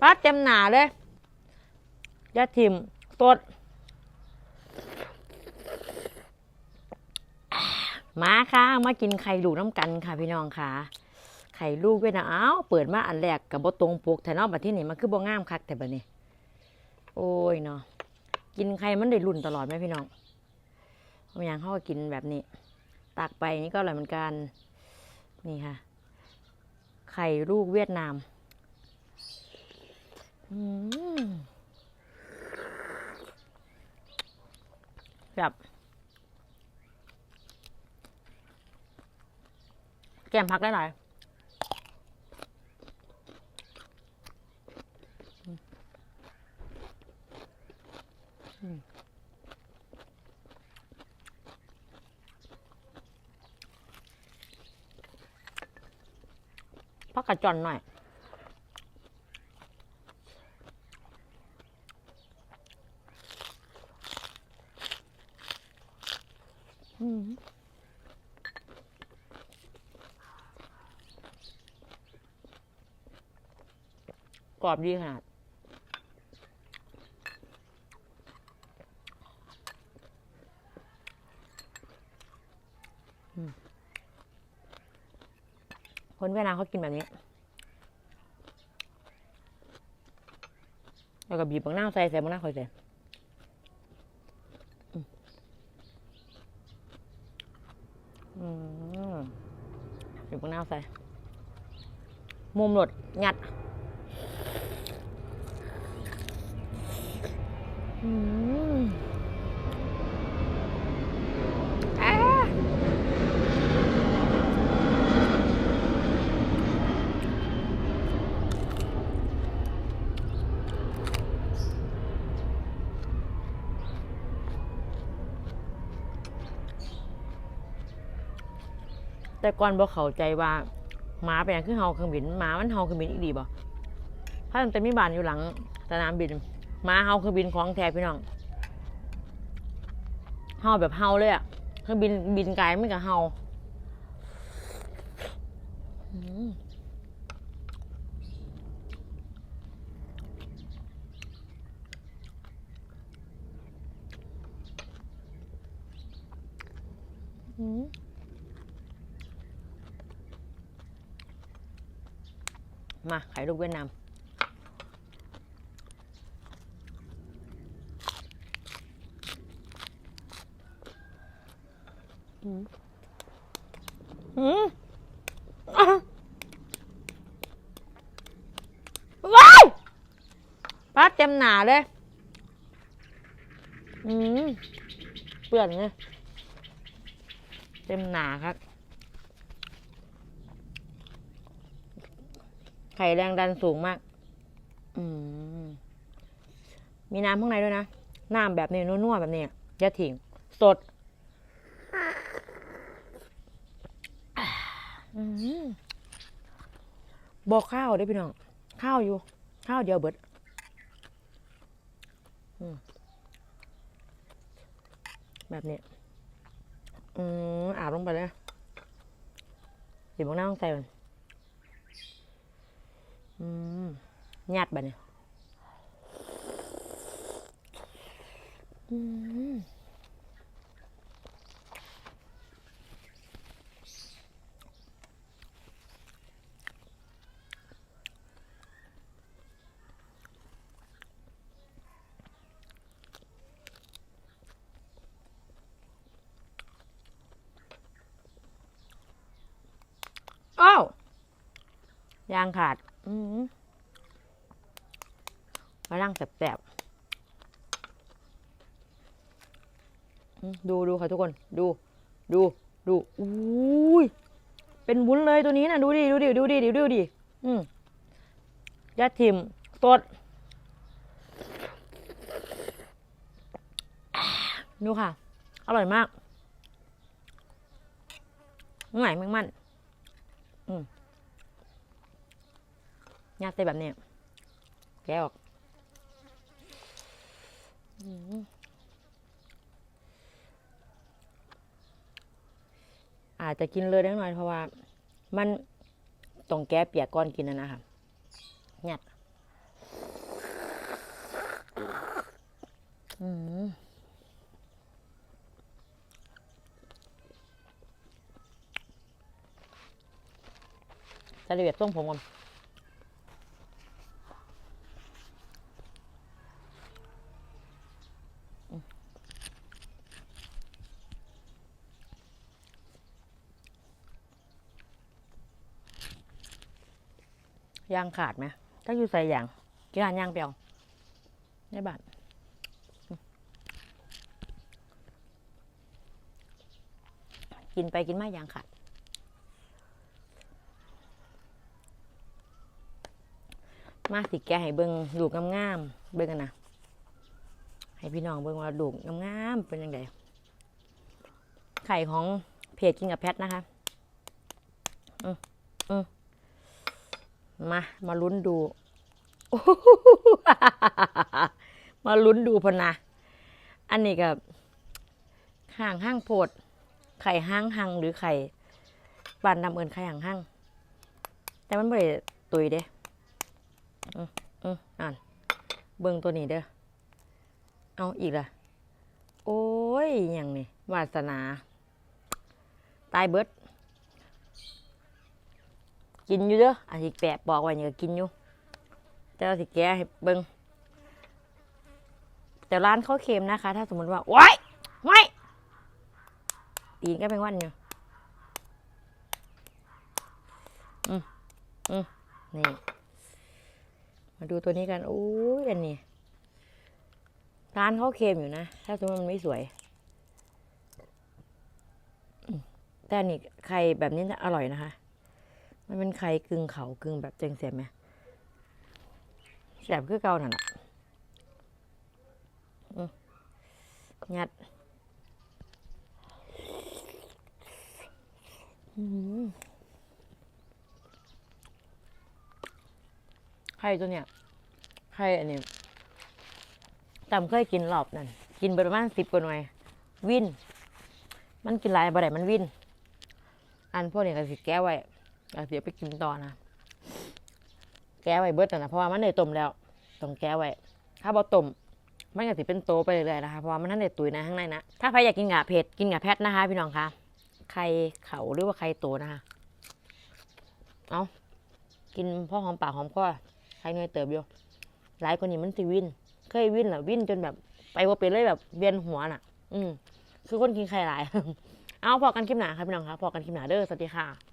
ปัดเต็มหนาเลยยาทิมสดมาค่ะ มากินไข่ลูกน้ำกันค่ะพี่น้องค่ะ ไข่ลูกเวยดนะอ้าวเปิดมาอันแรกกับบตรงปกแต่นอกบัดที่นี่มันคือบ่งามคักแต่บัดนี้ โอ้ยเนาะกินไข่มันได้รุ่นตลอดไหมพี่น้องบางอย่างเขาก็กินแบบนี้ ตักไปนี่ก็อร่อยเหมือนกัน นี่ค่ะ ไข่ลูกเวียดนาม แบบแกมพักได้หลายอืมพักกระจอนหน่อย อืม กรอบดีขนาด คนเวียดนามเขากินแบบนี้ แล้วก็บีบบางหน้าใส่ใส่บางหน้าคอยใส่อืมบีบบางหน้าใส่ มุมหลด งัด อืมอ่า แต่ก่อนบ่เข้าใจว่าหมาเป็นหยังคือเฮาเครื่องบินหมามันเฮาเครื่องบินอีกดีบ่ถ้ามันจะมีบ้านอยู่หลังสนามบิน มาเฮาเครื่องบินของแท้พี่น้องเฮาแบบเฮาเลยอะเครื่องบินบินไกลไม่กับเฮาอืมมาไข่ลูกเวียดนามอืมอืมอะว้ายป้าด เต็มหนาเลย อืมเปื่อนไงเต็มหนาครับ ไข่แรงดันสูงมาก อืมมีน้ำข้างในด้วยนะ น้ำแบบนี้นัวๆแบบนี้ย่าทิ้งสดอืมบอกข้าวได้พี่น้อง ข้าวอยู่ ข้าวเดียวเบิด แบบนี้ อืมอาบลงไปเลยเดี๋ยวบางหน้าต้องใส่มันอืมหยัดแบบนี้อืมอ้าว ยางขาด อืมานั่งแสบๆดูดูค่ะทุกคน ดู ดู ดู อุ้ย เป็นวุ้นเลยตัวนี้นะดูดิ ดูดิ ดูดิ ดูดิดูดิอืมยัดทิมสดดูค่ะ อร่อยมากไหนแมงมัน ยากได้แบบเนี้ยแกออกอาจจะกินเลยได้หน่อยเพราะว่า มันต้องแก้เปียกก้อนกินนะนะคะหยัดอืมจะได้แบบต้มผมก่อน ยางขาดไหมถ้าอยู่ใส่ยางกินหานยางเปล่าในบ้านกินไปกินมายางขาดมาสิแกให้เบิงลูกงามๆเบิงกันนะให้พี่น้องเบิงว่าลูกงามๆเป็นยังไงไข่ของเพจกินกับแพทนะคะ อืมอืม มา มาลุ้นดู มาลุ้นดูพนะ อันนี้กับห่างห้างโพด ไข่ห้างหังหรือไข่บานดำเอินไข่ห่างห้าง แต่มันไม่ได้ตุยเด้อืมอืมอ่านเบิ่งตัวนี้เด้อ เอาอีกละโอ้ยอย่างนี้วาสนา ตายเบิด กินอยู่เด้ออันที่แปะบอกไว้นี่ก็กินอยู่แต่ว่าสิแกะให้เบิ่งแต่ร้านเขาเค็มนะคะ ถ้าสมมติว่าว้ายว้ตีนก็เป็นวันอยู่อืมอืมนี่ มาดูตัวนี้กันโอ้ยอันนี้ร้านเขาเค็มอยู่นะ ถ้าสมมติมันไม่สวยแต่อันนี่ไข่แบบนี้น่ะอร่อยนะคะ มันเป็นไข่กึ่งเขากึ่งแบบเจงเสียบไหมแสบคือเก่านั่นแหละงัดไข่ตัวเนี้ยไข่อันนี้จำเคยกินรอบนั่น กินประมาณสิบกว่าหน่วย วิน มันกินหลายบ่ได้มันวิน อันพวกนี้ก็สิแก้ไว้ เดี๋ยวไปกินต่อนะ แก้ไว้เบิดนั่นนะเพราะว่ามันได้ต้มแล้วต้องแก้ไว้ ถ้าบ่ต้มมันก็สิเป็นโตไปเรื่อยๆนะคะเพราะว่ามันนั่นได้ตุยในะข้างในนะ ถ้าใครอยากกินงาเผ็ดกินงาแพทนะคะ พี่น้องคะไข่เขาหรือว่าไข่โตนะคะ เอากินพ่อหอมปากหอมคอไข่เนยเติบอยู่หลายคนนี้มันสิวิน เคยวินเหรอวินจนแบบ ไปว่าเป็นเลยแบบเวียนหัวน่ะ อืมคือคนกินไข่หลาย เอาพอกันคลิปหนาครับพี่น้องครับพอกันคลิปหนาเด้อสวัสดีค่ะ